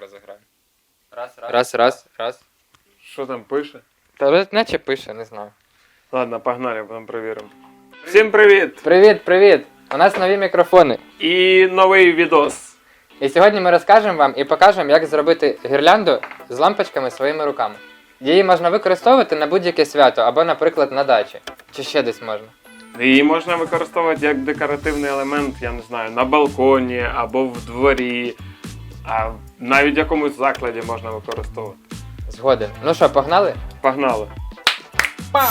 розіграємо. Раз, раз. Раз, раз, раз. Що там пише? Та наче пише, не знаю. Ладно, погнали, потім перевіримо. Всім привіт! Привіт, привіт! У нас нові мікрофони. І новий відос. І сьогодні ми розкажемо вам і покажемо, як зробити гірлянду з лампочками своїми руками. Її можна використовувати на будь-яке свято або, наприклад, на дачі. Чи ще десь можна. Її можна використовувати як декоративний елемент, я не знаю, на балконі або в дворі, а навіть в якомусь закладі можна використовувати. Згоден. Ну що, погнали? Погнали! Па!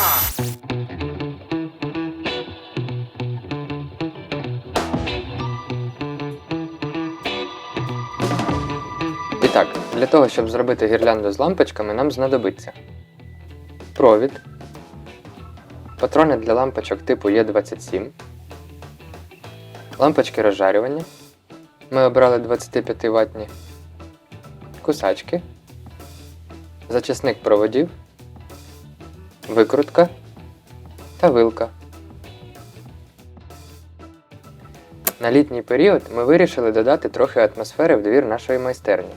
І так, для того, щоб зробити гірлянду з лампочками, нам знадобиться провід, патрони для лампочок типу Е27, лампочки розжарювання. Ми обрали 25 ватні, кусачки, зачисник проводів, викрутка та вилка. На літній період ми вирішили додати трохи атмосфери в двір нашої майстерні.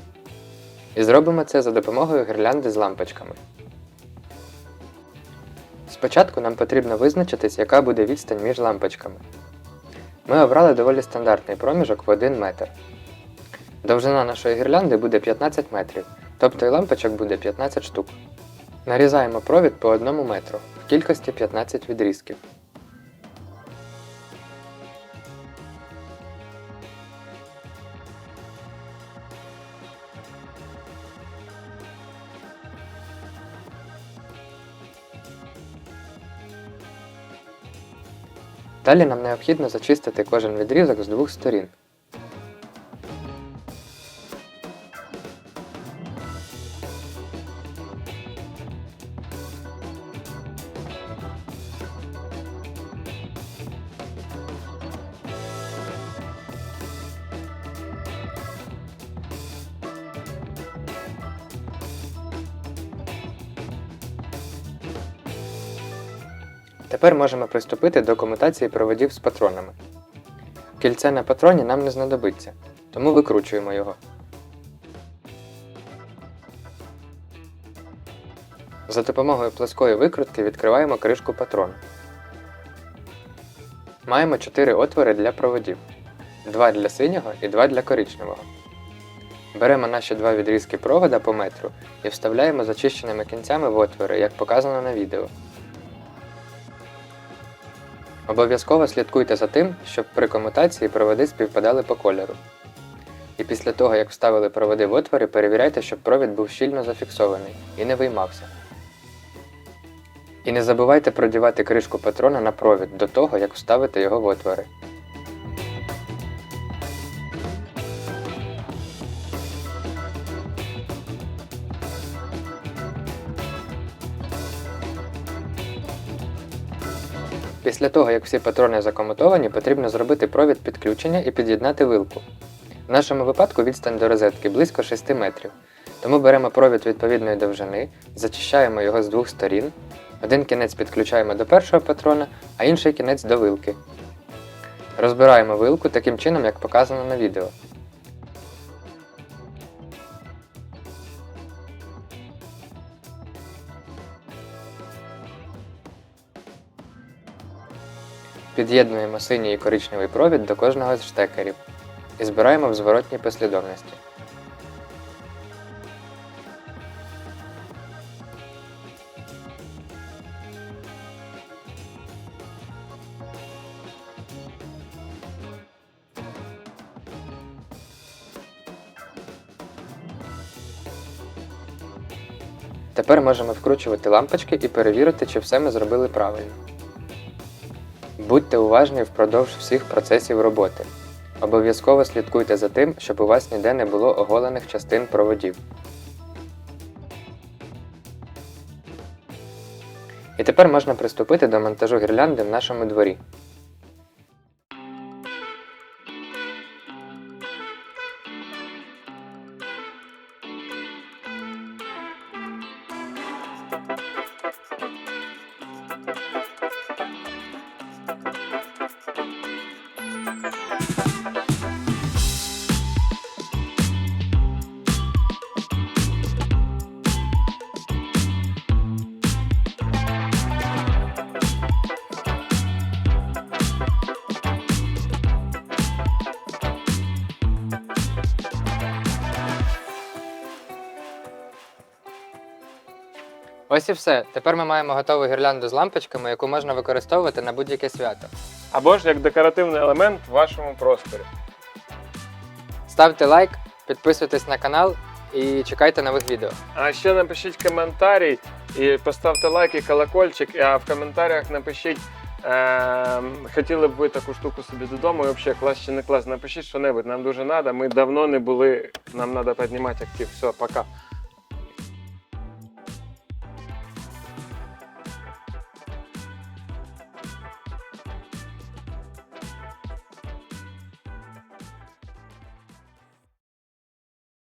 І зробимо це за допомогою гірлянди з лампочками. Спочатку нам потрібно визначитись, яка буде відстань між лампочками. Ми обрали доволі стандартний проміжок в 1 метр. Довжина нашої гірлянди буде 15 метрів, тобто і лампочок буде 15 штук. Нарізаємо провід по 1 метру в кількості 15 відрізків. Далі нам необхідно зачистити кожен відрізок з двох сторін. Тепер можемо приступити до комутації проводів з патронами. Кільце на патроні нам не знадобиться, тому викручуємо його. За допомогою плоскої викрутки відкриваємо кришку патрону. Маємо 4 отвори для проводів: 2 для синього і 2 для коричневого. Беремо наші два відрізки провода по метру і вставляємо зачищеними кінцями в отвори, як показано на відео. Обов'язково слідкуйте за тим, щоб при комутації проводи співпадали по кольору. І після того, як вставили проводи в отвори, перевіряйте, щоб провід був щільно зафіксований і не виймався. І не забувайте продівати кришку патрона на провід до того, як вставити його в отвори. Після того, як всі патрони закомутовані, потрібно зробити провід підключення і під'єднати вилку. В нашому випадку відстань до розетки близько 6 метрів. Тому беремо провід відповідної довжини, зачищаємо його з двох сторін. Один кінець підключаємо до першого патрона, а інший кінець до вилки. Розбираємо вилку таким чином, як показано на відео. Під'єднуємо синій і коричневий провід до кожного з штекерів і збираємо в зворотній послідовності. Тепер можемо вкручувати лампочки і перевірити, чи все ми зробили правильно. Будьте уважні впродовж всіх процесів роботи. Обов'язково слідкуйте за тим, щоб у вас ніде не було оголених частин проводів. І тепер можна приступити до монтажу гірлянди в нашому дворі. Ось і все. Тепер ми маємо готову гірлянду з лампочками, яку можна використовувати на будь-яке свято. Або ж як декоративний елемент в вашому просторі. Ставте лайк, підписуйтесь на канал і чекайте нових відео. А ще напишіть коментарі і поставте лайк і колокольчик, а в коментарях напишіть, е, хотіли б ви таку штуку собі додому, і взагалі клас чи не клас, напишіть що-небудь, нам дуже треба, ми давно не були, нам треба піднімати актив. Все, пока.